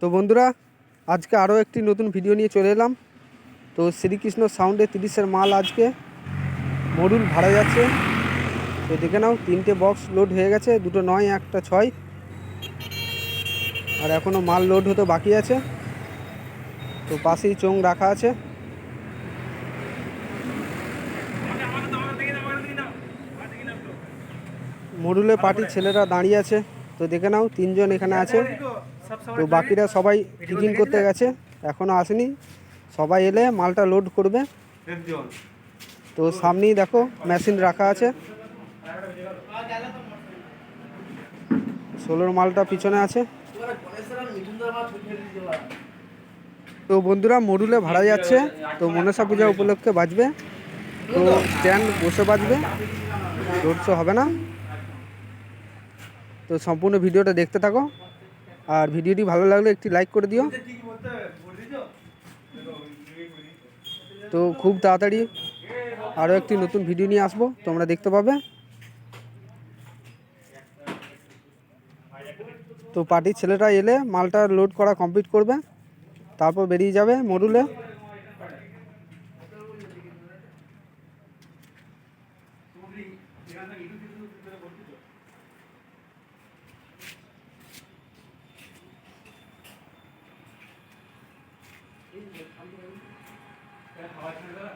তো বন্ধুরা, আজকে আরও একটি নতুন ভিডিও নিয়ে চলে এলাম। তো শ্রীকৃষ্ণ সাউন্ডে তিরিশের মাল আজকে। মডুল ভাড়া যাচ্ছে। তো দেখে নাও, তিনটে বক্স লোড হয়ে গেছে, দুটো নয়, একটা ছয়। আর এখনও মাল লোড হতে বাকি আছে। তো পাশেই চোং রাখা আছে। মডুলে পার্টির ছেলেরা দাঁড়িয়ে আছে। তো দেখে নাও, তিনজন এখানে আছে। তো বাকিরা সবাই ফিটিং করতে গেছে এখনও আসেনি। সবাই এলে মালটা লোড করবে। তো সামনেই দেখো মেশিন রাখা আছে। ষোলোর মালটা পিছনে আছে। তো বন্ধুরা মডুলে ভাড়া যাচ্ছে। তো মনসা পূজা উপলক্ষে বাজবে। তো স্ট্যান্ড বসে বাজবে। রোড শো হবে না। তো সম্পূর্ণ ভিডিওটা দেখতে থাকো। আর ভিডিওটি ভালো লাগলে একটি লাইক করে দিও। তো খুব তাড়াতাড়ি আরও একটি নতুন ভিডিও নিয়ে আসব, তোমরা দেখতে পাবে। তো পার্টির ছেলেটা এলে মালটা লোড করা কমপ্লিট করবে, তারপর বেরিয়ে যাবে মডুলে। হাওয়া ছেড়ে